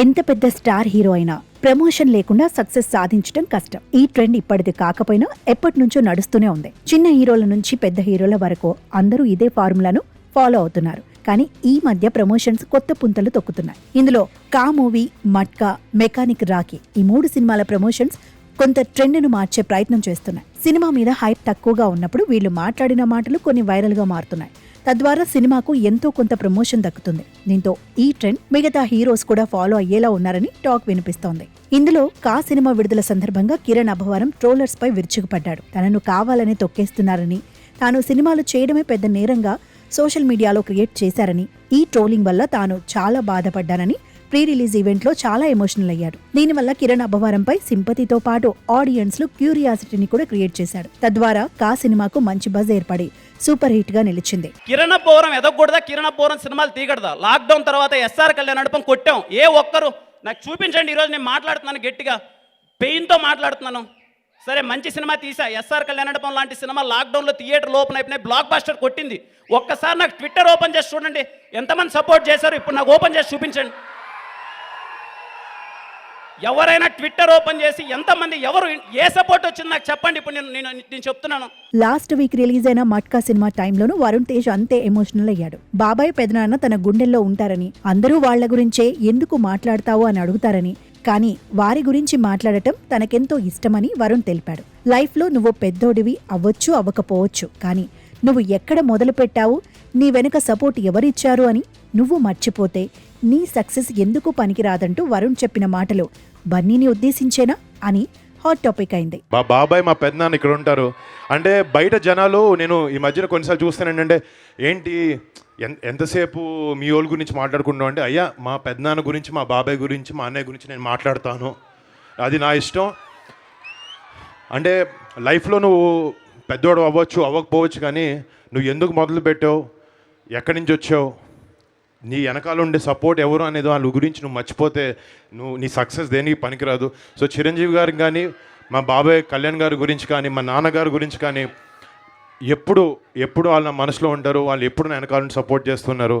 ఎంత పెద్ద star hero అయినా ప్రమోషన్ లేకుండా సక్సెస్ సాధించడం కష్టం. ఈ ట్రెండ్ ఇప్పటిది కాకపోయినా ఎప్పటి నుంచో నడుస్తూనే ఉంది. చిన్న హీరోల నుంచి పెద్ద హీరోల వరకు అందరూ ఇదే ఫార్ములాను ఫాలో అవుతున్నారు. కానీ ఈ మధ్య ప్రమోషన్స్ కొత్త పుంతలు తొక్కుతున్నాయి. ఇందులో కా మూవీ మట్కా మెకానిక్ రాకీ ఈ మూడు సినిమాల ప్రమోషన్స్ కొంత ట్రెండ్ను మార్చే ప్రయత్నం చేస్తున్నాయి. సినిమా మీద హైప్ తక్కువగా ఉన్నప్పుడు వీళ్ళు మాట్లాడిన మాటలు కొన్ని వైరల్గా మారుతున్నాయి. తద్వారా సినిమాకు ఎంతో కొంత ప్రమోషన్ దక్కుతుంది. దీంతో ఈ ట్రెండ్ మిగతా హీరోస్ కూడా ఫాలో అయ్యేలా ఉన్నారని టాక్ వినిపిస్తోంది. ఇందులో కా సినిమా విడుదల సందర్భంగా కిరణ్ అభవరం ట్రోలర్స్ పై విరుచుకుపడ్డాడు. తనను కావాలని తొక్కేస్తున్నారని తాను సినిమాలు చేయడమే పెద్ద నేరంగా సోషల్ మీడియాలో క్రియేట్ చేశారని ఈ ట్రోలింగ్ వల్ల తాను చాలా బాధపడ్డానని ప్రీ రిలీజ్ ఈవెంట్లో చాలా ఎమోషనల్ అయ్యాడు. దీనివల్ల కిరణ్ అబ్బవరంపై సింపతితో పాటు ఆడియన్స్లో క్యూరియాసిటీని కూడా క్రియేట్ చేశాడు. తద్వారా కా సినిమాకు మంచి బజ్ ఏర్పడి సూపర్ హిట్గా నిలిచింది. కిరణ పౌరం ఎదగకూడదా? కిరణ పౌరం సినిమాలు తీయకూడదా లాక్డౌన్ తర్వాత ఎస్ఆర్ కళ్యాణ్ నడపం కొట్టాం. ఏ ఒక్కరు? నాకు చూపించండి ఈరోజు నేను మాట్లాడుతున్నాను గట్టిగా. పెయిన్తో మాట్లాడుతున్నాను. సరే మంచి సినిమా తీసా. ఎస్ఆర్ కళ్యాణ్ నడపం లాంటి సినిమా లాక్డౌన్లో థియేటర్ ఓపెన్ అయిపోయినాయి బ్లాక్ బాస్టర్ కొట్టింది. ఒక్కసారి నాకు ట్విట్టర్ ఓపెన్ చేసి చూడండి. ఎంతమంది సపోర్ట్ చేశారు? ఇప్పుడు నాకు ఓపెన్ చేసి చూపించండి. ఎవరైనా ట్విట్టర్ ఓపెన్ చేసి ఎంతమంది ఎవరు ఏ సపోర్ట్ వచ్చింది నాకు చెప్పండి. ఇప్పుడు నేను నేను నేను చెప్తున్నాను. లాస్ట్ వీక్ రిలీజ్ అయిన మట్కా సినిమా టైంలోనూ వరుణ్ తేజ్ అంతే ఎమోషనల్ అయ్యాడు. బాబాయ్ పెదనాన్న తన గుండెల్లో ఉంటారని అందరూ వాళ్ళ గురించే ఎందుకు మాట్లాడతావు అని అడుగుతారని కానీ వారి గురించి మాట్లాడటం తనకెంతో ఇష్టమని వరుణ్ తెలిపాడు. లైఫ్లో నువ్వు పెద్దోడివి అవ్వచ్చు అవ్వకపోవచ్చు కానీ నువ్వు ఎక్కడ మొదలు పెట్టావు నీ వెనుక సపోర్ట్ ఎవరిచ్చారు అని నువ్వు మర్చిపోతే నీ సక్సెస్ ఎందుకు పనికిరాదంటూ వరుణ్ చెప్పిన మాటలు బన్నీని ఉద్దేశించేనా అని హాట్ టాపిక్ అయింది. మా బాబాయ్ మా పెద్దనాన్న ఇక్కడ ఉంటారు. అంటే బయట జనాలు నేను ఈ మధ్యన కొన్నిసార్లు చూస్తాను ఏంటంటే ఏంటి ఎంతసేపు మీ వాళ్ళ గురించి మాట్లాడుకుంటాం అంటే అయ్యా మా పెద్దనాన్న గురించి మా బాబాయ్ గురించి మా అన్నయ్య గురించి నేను మాట్లాడతాను. అది నా ఇష్టం. అంటే లైఫ్లో నువ్వు పెద్దోడు అవ్వచ్చు అవ్వకపోవచ్చు కానీ నువ్వు ఎందుకు మొదలు పెట్టావు ఎక్కడి నుంచి వచ్చావు? నీ వెనకాల ఉండే సపోర్ట్ ఎవరు అనేది వాళ్ళ గురించి నువ్వు మర్చిపోతే నువ్వు నీ సక్సెస్ దేనికి పనికిరాదు. సో చిరంజీవి గారు కానీ మా బాబాయ్ కళ్యాణ్ గారి గురించి కానీ మా నాన్నగారి గురించి కానీ ఎప్పుడు ఎప్పుడు వాళ్ళ మనసులో ఉంటారు వాళ్ళు ఎప్పుడు వెనకాల నుండి సపోర్ట్ చేస్తున్నారు.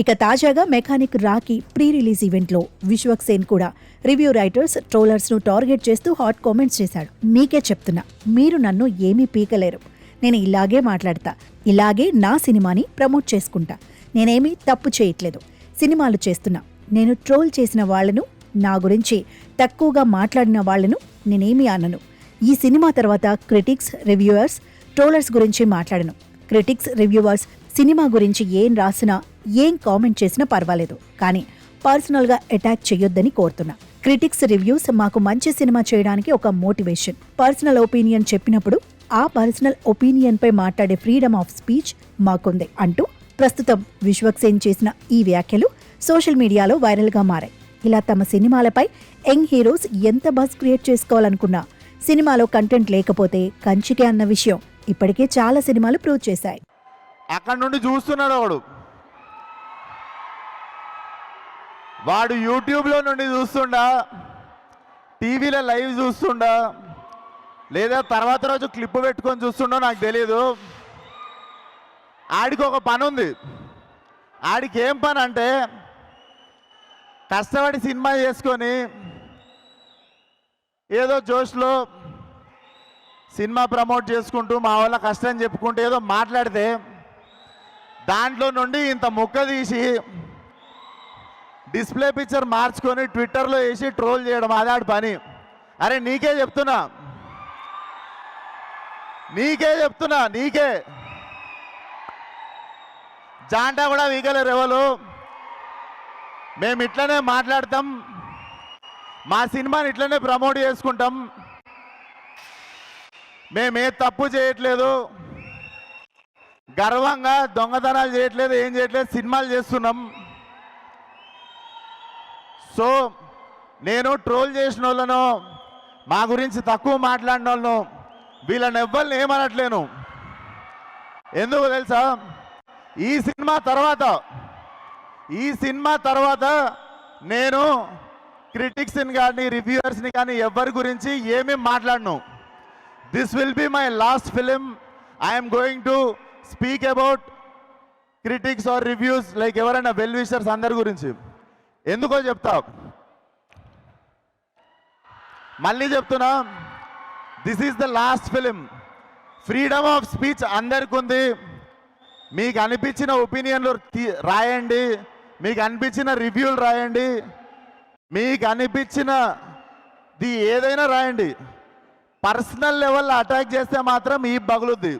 ఇక తాజాగా మెకానిక్ రాఖీ ప్రీ రిలీజ్ ఈవెంట్లో విశ్వక్ సేన్ కూడా రివ్యూ రైటర్స్ ట్రోలర్స్ను టార్గెట్ చేస్తూ హాట్ కామెంట్స్ చేశాడు. మీకే చెప్తున్నా మీరు నన్ను ఏమీ పీకలేరు. నేను ఇలాగే మాట్లాడతా. ఇలాగే నా సినిమాని ప్రమోట్ చేసుకుంటా. నేనేమీ తప్పు చేయట్లేదు. సినిమాలు చేస్తున్నా. నేను ట్రోల్ చేసిన వాళ్ళను నా గురించి తక్కువగా మాట్లాడిన వాళ్ళను నేనేమీ అనను. ఈ సినిమా తర్వాత క్రిటిక్స్ రివ్యూవర్స్ ట్రోలర్స్ గురించి మాట్లాడను. క్రిటిక్స్ రివ్యూవర్స్ సినిమా గురించి ఏం రాసినా ఏం కామెంట్ చేసినా పర్వాలేదు. కానీ పర్సనల్గా అటాక్ చేయొద్దని కోరుతున్నా. క్రిటిక్స్ రివ్యూస్ మాకు మంచి సినిమా చేయడానికి ఒక మోటివేషన్. పర్సనల్ ఒపీనియన్ చెప్పినప్పుడు ఆ పర్సనల్ ఒపీనియన్పై మాట్లాడే ఫ్రీడమ్ ఆఫ్ స్పీచ్ మాకుంది అంటూ ప్రస్తుతం విశ్వక్సేన్ చేసిన ఈ వ్యాఖ్యలు సోషల్ మీడియాలో వైరల్గా మారాయి. ఇలా తమ సినిమాలపై యంగ్ హీరోస్ ఎంత బస్ క్రియేట్ చేసుకోవాలనుకున్నా సినిమాలో కంటెంట్ లేకపోతే కంచికే అన్న విషయం ఇప్పటికే చాలా సినిమాలు ప్రూవ్ చేశాయి. అక్కడ నుండి చూస్తున్నాడు వాడు వాడు యూట్యూబ్లో నుండి చూస్తుండా టీవీలో లైవ్ చూస్తుండా లేదా తర్వాత రోజు క్లిప్ పెట్టుకొని చూస్తుండో నాకు తెలియదు ఆడికి ఒక పని ఉంది. ఆడికి ఏం పని అంటే కష్టపడి సినిమా చేసుకొని ఏదో జోష్లో సినిమా ప్రమోట్ చేసుకుంటూ మా వాళ్ళ కష్టం చెప్పుకుంటూ ఏదో మాట్లాడితే దాంట్లో నుండి ఇంత ముక్క తీసి డిస్ప్లే పిక్చర్ మార్చుకొని ట్విట్టర్లో వేసి ట్రోల్ చేయడం అదాడి పని. అరే నీకే చెప్తున్నా. నీకే చెప్తున్నా నీకే. జాంటా కూడా వీగలేరు ఎవరు మేము ఇట్లనే మాట్లాడతాం. మా సినిమాని ఇట్లనే ప్రమోట్ చేసుకుంటాం. మేమే తప్పు చేయట్లేదు. గర్వంగా దొంగతనాలు చేయట్లేదు ఏం చేయట్లేదు సినిమాలు చేస్తున్నాం. సో నేను ట్రోల్ చేసిన వాళ్ళను మా గురించి తక్కువ మాట్లాడిన వాళ్ళను వీళ్ళని ఎవ్వరిని ఏమనట్లేను. ఎందుకు తెలుసా? ఈ సినిమా తర్వాత ఈ సినిమా తర్వాత నేను క్రిటిక్స్ని కానీ రివ్యూవర్స్ని కానీ ఎవరి గురించి ఏమేమి మాట్లాడను. This will be my last film I'm going to speak about critics or reviews like ఎవరైనా వెల్ విషర్స్ అందరి గురించి. ఎందుకో చెప్తా. మళ్ళీ చెప్తున్నా. This is the last film freedom of speech అందరికి ఉంది మీకు అనిపించిన ఒపీనియన్లు రాయండి. మీకు అనిపించిన రివ్యూలు రాయండి. మీకు అనిపించిన ది ఏదైనా రాయండి. పర్సనల్ లెవెల్లో అటాక్ చేస్తే మాత్రం ఈ బగులుద్ది.